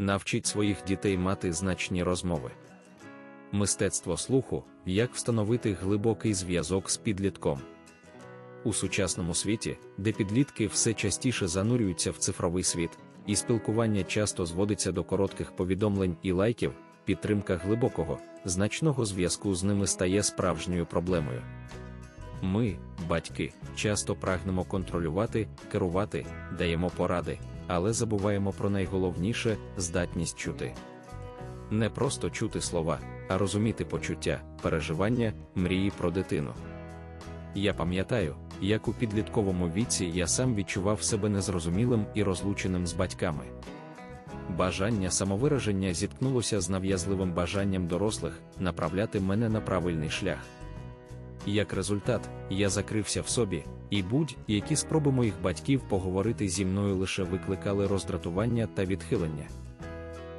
Навчіть своїх дітей мати значні розмови. Мистецтво слуху, як встановити глибокий зв'язок з підлітком. У сучасному світі, де підлітки все частіше занурюються в цифровий світ, і спілкування часто зводиться до коротких повідомлень і лайків, підтримка глибокого, значного зв'язку з ними стає справжньою проблемою. Ми, батьки, часто прагнемо контролювати, керувати, даємо поради, але забуваємо про найголовніше здатність чути. Не просто чути слова, а розуміти почуття, переживання, мрії про дитину. Я пам'ятаю, як у підлітковому віці я сам відчував себе незрозумілим і розлученим з батьками. Бажання самовираження зіткнулося з нав'язливим бажанням дорослих направляти мене на правильний шлях. Як результат, я закрився в собі, і будь-які спроби моїх батьків поговорити зі мною лише викликали роздратування та відхилення.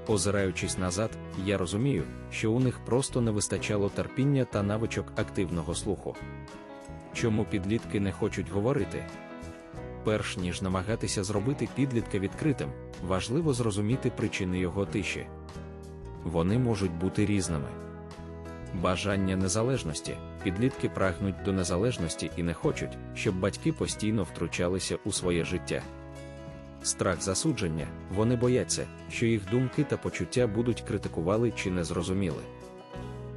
Озираючись назад, я розумію, що у них просто не вистачало терпіння та навичок активного слуху. Чому підлітки не хочуть говорити? Перш ніж намагатися зробити підлітка відкритим, важливо зрозуміти причини його тиші. Вони можуть бути різними. Бажання незалежності, підлітки прагнуть до незалежності і не хочуть, щоб батьки постійно втручалися у своє життя. Страх засудження, вони бояться, що їх думки та почуття будуть критикували чи незрозуміли.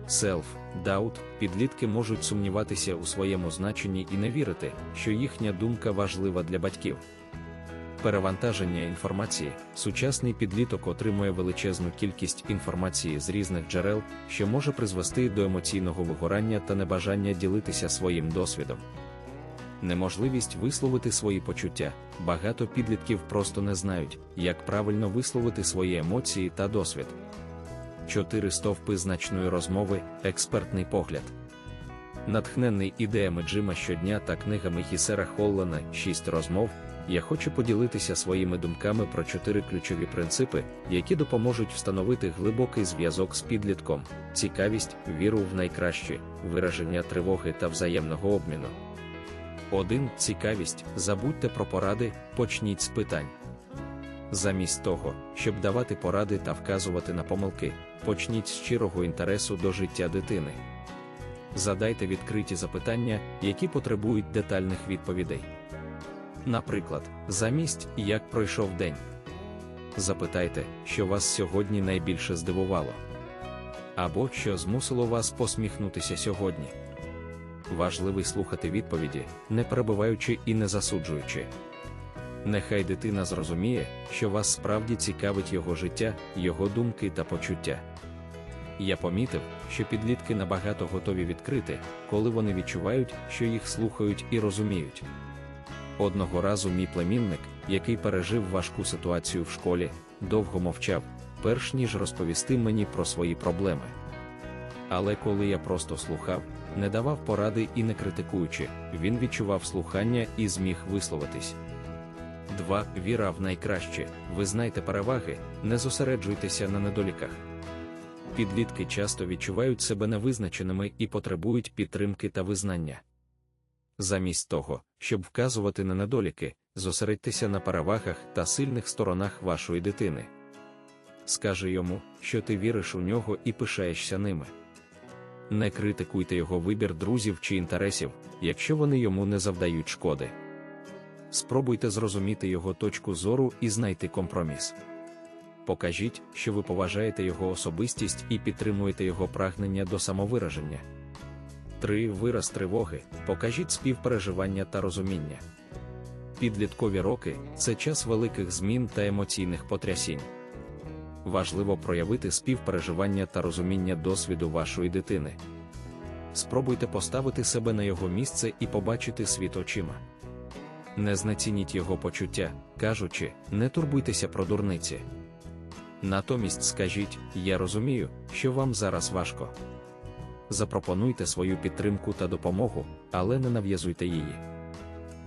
Селф, даут, підлітки можуть сумніватися у своєму значенні і не вірити, що їхня думка важлива для батьків. Перевантаження інформації, сучасний підліток отримує величезну кількість інформації з різних джерел, що може призвести до емоційного вигорання та небажання ділитися своїм досвідом. Неможливість висловити свої почуття. Багато підлітків просто не знають, як правильно висловити свої емоції та досвід. Чотири стовпи значної розмови, експертний погляд. Натхнений ідеями Джима щодня та книгами Хісера Холлана «Шість розмов. Я хочу поділитися своїми думками про чотири ключові принципи, які допоможуть встановити глибокий зв'язок з підлітком, цікавість, віру в найкраще, вираження тривоги та взаємного обміну. 1. Цікавість. Забудьте про поради, почніть з питань. Замість того, щоб давати поради та вказувати на помилки, почніть з щирого інтересу до життя дитини. Задайте відкриті запитання, які потребують детальних відповідей. Наприклад, замість як пройшов день. Запитайте, що вас сьогодні найбільше здивувало. Або що змусило вас посміхнутися сьогодні. Важливий слухати відповіді, не перебуваючи і не засуджуючи. Нехай дитина зрозуміє, що вас справді цікавить його життя, його думки та почуття. Я помітив, що підлітки набагато готові відкрити, коли вони відчувають, що їх слухають і розуміють. Одного разу мій племінник, який пережив важку ситуацію в школі, довго мовчав, перш ніж розповісти мені про свої проблеми. Але коли я просто слухав, не давав поради і не критикуючи, він відчував слухання і зміг висловитись. 2. Віра в найкраще. Ви знайте переваги, не зосереджуйтеся на недоліках. Підлітки часто відчувають себе невизначеними і потребують підтримки та визнання. Замість того, щоб вказувати на недоліки, зосередьтеся на перевагах та сильних сторонах вашої дитини. Скажи йому, що ти віриш у нього і пишаєшся ними. Не критикуйте його вибір друзів чи інтересів, якщо вони йому не завдають шкоди. Спробуйте зрозуміти його точку зору і знайти компроміс. Покажіть, що ви поважаєте його особистість і підтримуєте його прагнення до самовираження. 3. Вираз тривоги. Покажіть співпереживання та розуміння. Підліткові роки це час великих змін та емоційних потрясінь. Важливо проявити співпереживання та розуміння досвіду вашої дитини. Спробуйте поставити себе на його місце і побачити світ очима. Не знецініть його почуття, кажучи, не турбуйтеся про дурниці. Натомість скажіть, я розумію, що вам зараз важко. Запропонуйте свою підтримку та допомогу, але не нав'язуйте її.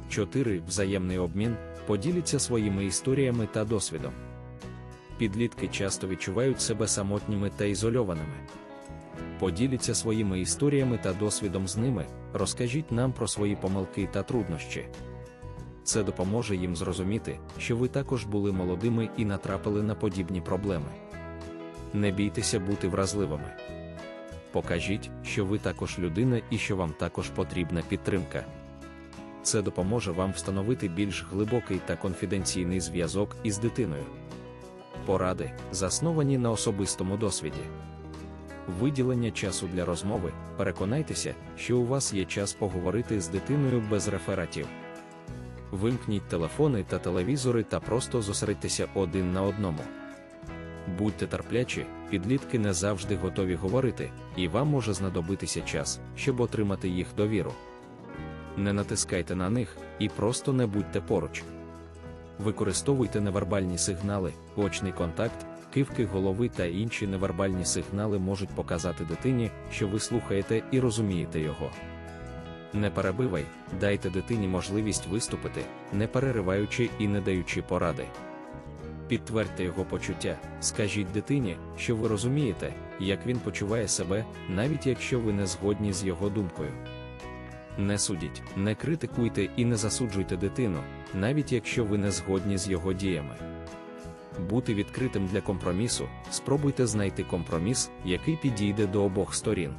4. Взаємний обмін поділіться своїми історіями та досвідом. Підлітки часто відчувають себе самотніми та ізольованими. Поділіться своїми історіями та досвідом з ними, розкажіть нам про свої помилки та труднощі. Це допоможе їм зрозуміти, що ви також були молодими і натрапили на подібні проблеми. Не бійтеся бути вразливими. Покажіть, що ви також людина і що вам також потрібна підтримка. Це допоможе вам встановити більш глибокий та конфіденційний зв'язок із дитиною. Поради, засновані на особистому досвіді. Виділення часу для розмови. Переконайтеся, що у вас є час поговорити з дитиною без рефератів. Вимкніть телефони та телевізори та просто зосередьтеся один на одному. Будьте терплячі, підлітки не завжди готові говорити, і вам може знадобитися час, щоб отримати їх довіру. Не натискайте на них і просто не будьте поруч. Використовуйте невербальні сигнали, очний контакт, кивки голови та інші невербальні сигнали можуть показати дитині, що ви слухаєте і розумієте його. Не перебивай, дайте дитині можливість виступити, не перериваючи і не даючи поради. Підтвердьте його почуття, скажіть дитині, що ви розумієте, як він почуває себе, навіть якщо ви не згодні з його думкою. Не судіть, не критикуйте і не засуджуйте дитину, навіть якщо ви не згодні з його діями. Бути відкритим для компромісу, спробуйте знайти компроміс, який підійде до обох сторін.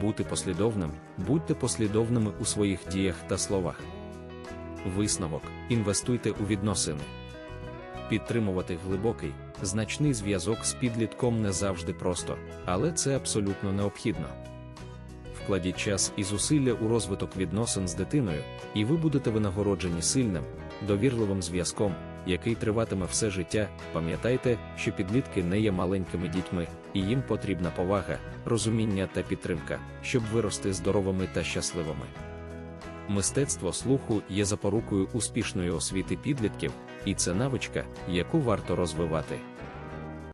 Бути послідовним, будьте послідовними у своїх діях та словах. Висновок інвестуйте у відносини. Підтримувати глибокий, значний зв'язок з підлітком не завжди просто, але це абсолютно необхідно. Вкладіть час і зусилля у розвиток відносин з дитиною, і ви будете винагороджені сильним, довірливим зв'язком, який триватиме все життя. Пам'ятайте, що підлітки не є маленькими дітьми, і їм потрібна повага, розуміння та підтримка, щоб вирости здоровими та щасливими. Мистецтво слуху є запорукою успішної освіти підлітків, і це навичка, яку варто розвивати.